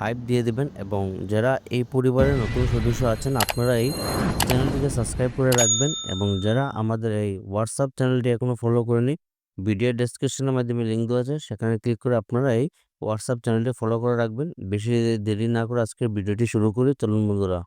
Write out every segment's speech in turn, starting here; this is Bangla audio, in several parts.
হাইপ দিয়ে দেবেন এবং যারা এই পরিবারের নতুন সদস্য আছেন, আপনারা এই চ্যানেলটিকে সাবস্ক্রাইব করে রাখবেন এবং যারা আমাদের এই হোয়াটসঅ্যাপ চ্যানেলটি এখনও ফলো করেনি ভিডিও ডেসক্রিপশনের মাধ্যমে লিঙ্ক দেওয়া আছে, সেখানে ক্লিক করে আপনারা এই হোয়াটসঅ্যাপ চ্যানেলটি ফলো করে রাখবেন। বেশি দেরি না করে আজকের ভিডিওটি শুরু করি, চলুন বন্ধুরা।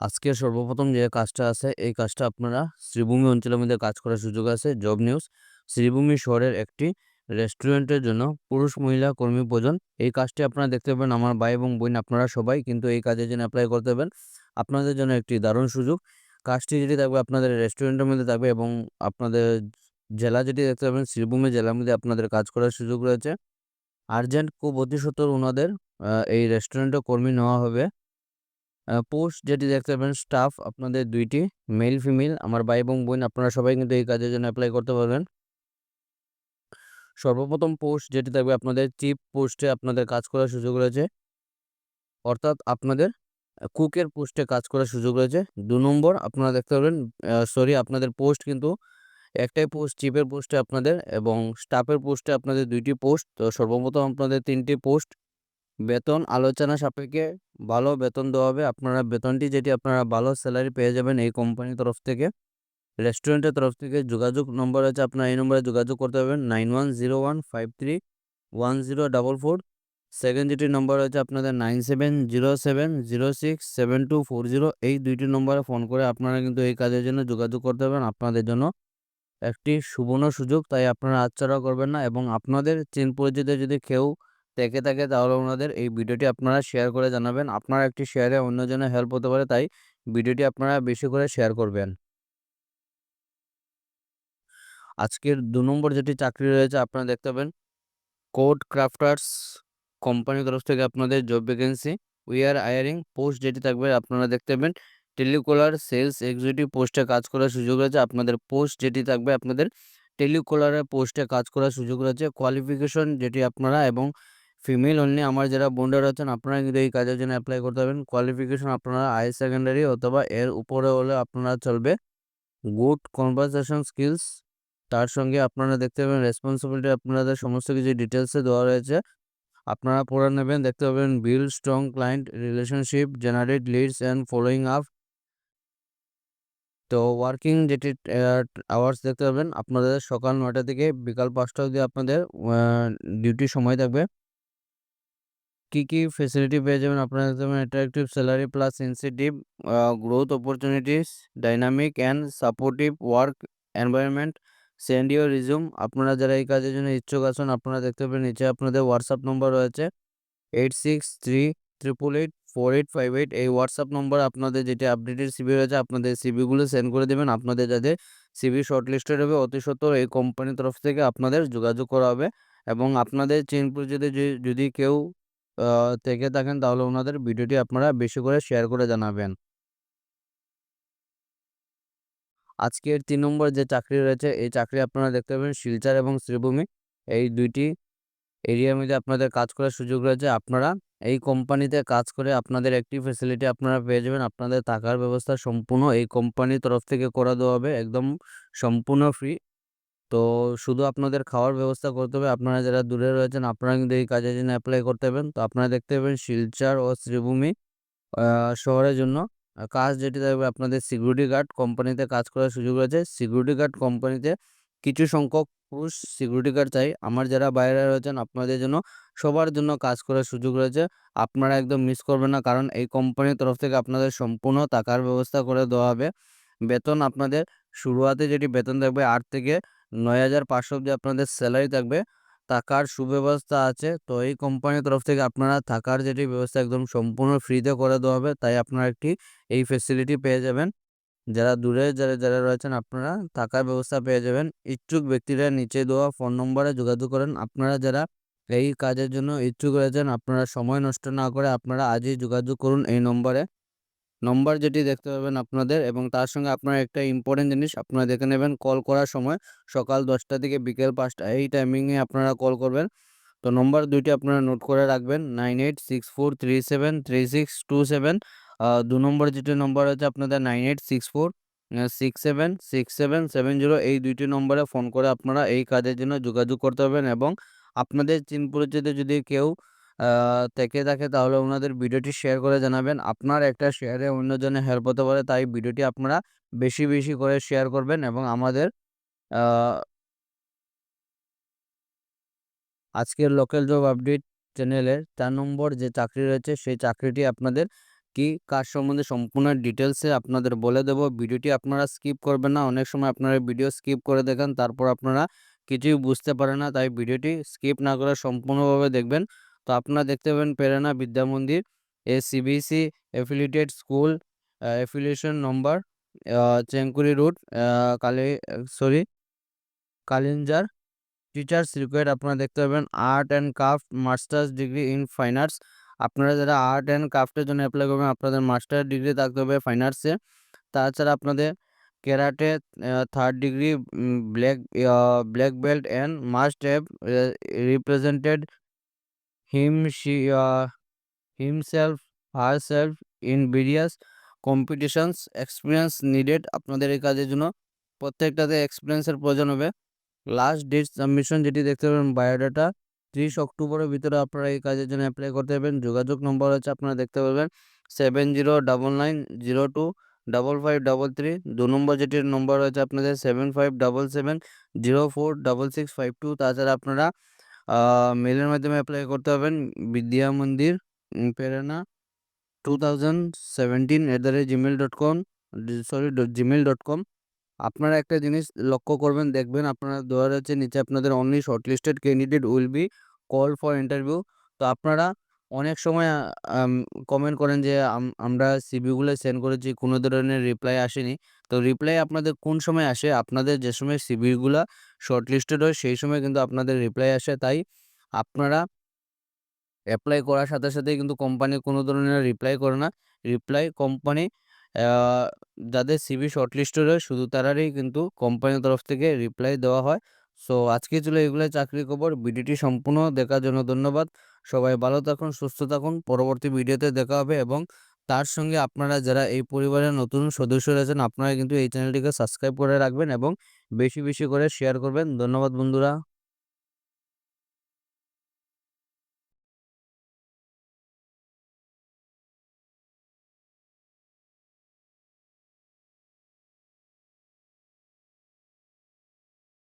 আজকে সর্বপ্রথম যে কাজটা আছে, এই কাজটা আপনারা শ্রীভূমি অঞ্চলের মধ্যে কাজ করার সুযোগ আছে, জব নিউজ শ্রীভূমি শহরের একটি রেস্টুরেন্টের জন্য পুরুষ মহিলা কর্মী প্রয়োজন। এই কাজটি আপনারা দেখতে পাবেন আমার ভাই এবং বোন, আপনারা সবাই কিন্তু এই কাজের জন্য অ্যাপ্লাই করতে পারবেন। আপনাদের জন্য একটি দারুণ সুযোগ। কাজটি যেটি থাকবে আপনাদের রেস্টুরেন্টের মধ্যে থাকবে এবং আপনাদের জেলা যেটি দেখতে পাবেন শ্রীভূমি জেলার মধ্যে আপনাদের কাজ করার সুযোগ রয়েছে। আর্জেন্ট খুব অতি সত্তর ওনাদের এই রেস্টুরেন্টে কর্মী নেওয়া হবে। পোস্ট যেটি দেখতে পাবেন, স্টাফ, আপনাদের দুইটি, মেল, ফিমেল, আমার ভাই এবং বোন, আপনারা সবাই কিন্তু এই কাজের জন্য অ্যাপ্লাই করতে পারবেন। সর্বপ্রথম পোস্ট যেটি থাকবে আপনাদের চিপ পোস্টে আপনাদের কাজ করার সুযোগ রয়েছে। অর্থাৎ আপনাদের কুকের পোস্টে কাজ করার সুযোগ রয়েছে। দু নম্বর আপনারা দেখতে পাবেন সরি, আপনাদের পোস্ট কিন্তু একটাই পোস্ট চিপের পোস্টে আপনাদের এবং স্টাফের পোস্টে আপনাদের দুইটি পোস্ট। তো সর্বপ্রথম আপনাদের তিনটি পোস্ট। বেতন আলোচনা সাপেক্ষে ভালো বেতন দেওয়া হবে। আপনারা বেতনটি যেটি আপনারা ভালো স্যালারি পেয়ে যাবেন এই কোম্পানির তরফ থেকে। রেস্টুরেন্টের তরফ থেকে যোগাযোগ নম্বর আছে আপনারা এই নম্বরে যোগাযোগ করতে পারবেন nine one zero one five three one zero double four. Second যেটি নম্বর হচ্ছে আপনাদের nine seven zero seven zero six seven two four zero. এই দুইটি নম্বরে ফোন করে আপনারা কিন্তু এই কাজের জন্য যোগাযোগ করতে পারবেন। আপনাদের জন্য একটি সুবর্ণ সুযোগ, তাই আপনারা আচ্ছাড়া করবেন না এবং আপনাদের চিন পরিচিত যদি কেউ থেকে থাকে, তাহলে ওনাদের এই ভিডিওটি আপনারা শেয়ার করে জানাবেন। আপনার একটি শেয়ারে অন্যজনের হেল্প হতে পারে, তাই ভিডিওটি আপনারা বেশি করে শেয়ার করবেন। আজকের দু নম্বর যেটি চাকরি রয়েছে, আপনারা দেখতে পাবেন। কোড ক্রাফটার্স কোম্পানির তরফ থেকে আপনাদের job vacancy we are hiring post যেটি থাকবে, আপনারা দেখতে পাবেন। টেলিকলার সেলস এক্সিকিউটিভ পোস্টে কাজ করার সুযোগ রয়েছে, আপনাদের পোস্ট যেটি থাকবে, আপনাদের টেলিকলারের পোস্টে কাজ করার সুযোগ রয়েছে। কোয়ালিফিকেশন যেটি আপনারা এবং ফিমেল অনলি আমার যারা বন্ডার আছেন আপনারা কিন্তু এই কাজের জন্য অ্যাপ্লাই করতে পারবেন। কোয়ালিফিকেশন আপনারা হাই সেকেন্ডারি অথবা এর উপরে হলে আপনারা চলবে। গুড কনভারসেশন স্কিলস তার সঙ্গে আপনারা দেখতে পাবেন রেসপন্সিবিলিটি আপনাদের সমস্ত কিছু ডিটেলসে দেওয়া রয়েছে। আপনারা পড়ে নেবেন, দেখতে পাবেন build strong client relationship generate leads and following up তো ওয়ার্কিং যেটি আওয়ার্স দেখতে পাবেন আপনাদের সকাল নয়টা থেকে বিকাল পাঁচটা অবধি আপনাদের ডিউটি সময় থাকবে। কী কী ফেসিলিটি পেয়ে যাবেন আপনারা দেখতে পাবেন attractive salary plus incentive growth opportunities dynamic and supportive work environment send your resume আপনারা যারা এই কাজের জন্য ইচ্ছুক আছেন, আপনারা দেখতে পাবেন নিচে আপনাদের হোয়াটসঅ্যাপ নম্বর রয়েছে। Eight six three triple eight four eight five eight এই হোয়াটসঅ্যাপ নম্বর আপনাদের যেটি আপডেটেড সিবি রয়েছে, আপনাদের সিবিগুলো সেন্ড করে দেবেন। আপনাদের যাদের সিবি শর্টলিস্টেড হবে অতি সত্তর এই কোম্পানির তরফ থেকে আপনাদের যোগাযোগ করা হবে। এবং আপনাদের চেন যদি যদি কেউ থেকে থাকেন, তাহলে ওনাদের ভিডিওটি আপনারা বেশি করে শেয়ার করে জানাবেন। আজকের তিন নম্বর যে চাকরি রয়েছে, এই চাকরি আপনারা দেখতে পাবেন শিলচর এবং শ্রীভূমি। এই দুইটি এরিয়ার মধ্যে আপনাদের কাজ করার সুযোগ রয়েছে। আপনারা এই কোম্পানিতে কাজ করে আপনাদের একটি ফেসিলিটি আপনারা পেয়ে যাবেন। আপনাদের থাকার ব্যবস্থা সম্পূর্ণ এই কোম্পানির তরফ থেকে করা দেওয়া হবে, একদম সম্পূর্ণ ফ্রি তো শুধু আপনাদের খাওয়ার ব্যবস্থা করতে হবে। আপনারা যারা দূরে রয়েছেন, আপনারা কিন্তু এই কাজের জন্য অ্যাপ্লাই করতে পারবেন। তো আপনারা দেখতে পাবেন শিলচর ও শ্রীভূমি শহরের জন্য। কাজ যেটি থাকবে আপনাদের সিকিউরিটি গার্ড কোম্পানিতে কাজ করার সুযোগ রয়েছে। সিকিউরিটি গার্ড কোম্পানিতে কিছু সংখ্যক পুরুষ সিকিউরিটি গার্ড চাই। আমার যারা বাইরে রয়েছেন, আপনাদের জন্য সবার জন্য কাজ করার সুযোগ রয়েছে। আপনারা একদম মিস করবেন না, কারণ এই কোম্পানির তরফ থেকে আপনাদের সম্পূর্ণ টাকার ব্যবস্থা করে দেওয়া হবে। বেতন আপনাদের শুরুয়াতে যেটি বেতন থাকবে আট থেকে নয় হাজার পাঁচশো অব্দি আপনাদের স্যালারি থাকবে। থাকার সুব্যবস্থা আছে। তো এই কোম্পানির তরফ থেকে আপনারা থাকার যেটি ব্যবস্থা একদম সম্পূর্ণ ফ্রিতে করে দেওয়া হবে, তাই আপনারা একটি এই ফেসিলিটি পেয়ে যাবেন। যারা দূরে, যারা যারা রয়েছেন আপনারা থাকার ব্যবস্থা পেয়ে যাবেন। ইচ্ছুক ব্যক্তিরা নিচে দেওয়া ফোন নম্বরে যোগাযোগ করেন। আপনারা যারা এই কাজের জন্য ইচ্ছুক রয়েছেন, আপনারা সময় নষ্ট না করে আপনারা আজই যোগাযোগ করুন এই নম্বরে। নম্বর যেটি দেখতে পাবেন আপনাদের এবং তার সঙ্গে আপনারা একটা ইম্পর্টেন্ট জিনিস, আপনারা দেখে নেবেন কল করার সময় সকাল দশটা থেকে বিকেল পাঁচটা, এই টাইমিংয়ে আপনারা কল করবেন। তো নম্বর দুইটি আপনারা নোট করে রাখবেন nine eight six four three seven three six two seven দু নম্বর যেটি নম্বর আছে আপনাদের nine eight six four six seven six seven seven zero এই দুইটি নম্বরে ফোন করে আপনারা এই কাজের জন্য যোগাযোগ করতে পারবেন এবং আপনাদের চিন পরিচিত যদি কেউ থেকে থাকে তাহলে ওনাদের ভিডিওটি শেয়ার করে জানাবেন। আপনার একটা শেয়ারে অন্যজনের হেল্প হতে পারে, তাই ভিডিওটি আপনারা বেশি বেশি করে শেয়ার করবেন এবং আমাদের আজকের লোকাল জব আপডেট চ্যানেলের চার নম্বর যে চাকরি রয়েছে, সেই চাকরিটি আপনাদের কি কাজ সম্বন্ধে সম্পূর্ণ ডিটেলসে আপনাদের বলে দেব। ভিডিওটি আপনারা স্কিপ করবেন না, অনেক সময় আপনারা ভিডিও স্কিপ করে দেখেন, তারপর আপনারা কিছুই বুঝতে পারে না, তাই ভিডিওটি স্কিপ না করে সম্পূর্ণভাবে দেখবেন। তো আপনারা দেখতে পাবেন Prerana Vidya Mandir a CBSE affiliated school affiliation number Chenkuri route Kali sorry Kalinjar teachers required আপনারা দেখতে পাবেন art and craft masters degree in fine arts আপনারা যারা আর্ট অ্যান্ড ক্রাফটের জন্য অ্যাপ্লাই করবেন, আপনাদের মাস্টার ডিগ্রি থাকতে হবে ফাইন আর্টসে তাছাড়া আপনাদের karate third degree black black belt and must have represented him she himself herself in various competitions experience needed আপনাদের এই কাজের জন্য। প্রত্যেকটাতে এক্সপিরিয়েন্সের প্রয়োজন হবে। লাস্ট ডেট সাবমিশন যেটি দেখতে পাবেন বায়োডাটা ত্রিশ অক্টোবরের ভিতরে আপনারা এই কাজের জন্য অ্যাপ্লাই করতে পারবেন। যোগাযোগ নম্বর হচ্ছে আপনারা দেখতে পাবেন seven zero double nine zero two double five double three দু নম্বর যেটির নম্বর হচ্ছে আপনাদের seven five double seven zero four double six five two তাছাড়া আপনারা মেলের মাধ্যমে অ্যাপ্লাই করতে পারবেন। Vidya Mandir Prerana two thousand seventeen at the rate gmail dot com sorry gmail dot com আপনারা একটা জিনিস লক্ষ্য করবেন, দেখবেন আপনারা দেওয়া রয়েছে নিচে আপনাদের only shortlisted candidate will be call for interview তো আপনারা অনেক সময় কমেন্ট করেন যে আমরা সিভিগুলো সেন্ড করেছি, কোনো ধরনের রিপ্লাই আসেনি। তো রিপ্লাই আপনাদের কোন সময় আসে? আপনাদের যে সময় সিভিগুলো শর্টলিস্টেড হয়, সেই সময় কিন্তু আপনাদের রিপ্লাই আসে। তাই আপনারা অ্যাপ্লাই করার সাথে সাথেই কিন্তু কোম্পানি কোনো ধরনের রিপ্লাই করে না। রিপ্লাই কোম্পানি যাদের সিভি শর্টলিস্টেড হয়, শুধু তারারই কিন্তু কোম্পানির তরফ থেকে রিপ্লাই দেওয়া হয়। সো আজকে ছিল এগুলো চাকরি খবর। ভিডিওটি সম্পূর্ণ দেখার জন্য ধন্যবাদ। সবাই ভালো থাকুন, সুস্থ থাকুন। পরবর্তী ভিডিওতে দেখা হবে এবং তার সঙ্গে আপনারা যারা এই পরিবারের নতুন সদস্য রয়েছেন, আপনারা কিন্তু এই চ্যানেলটিকে সাবস্ক্রাইব করে রাখবেন এবং বেশি বেশি করে শেয়ার করবেন। ধন্যবাদ বন্ধুরা।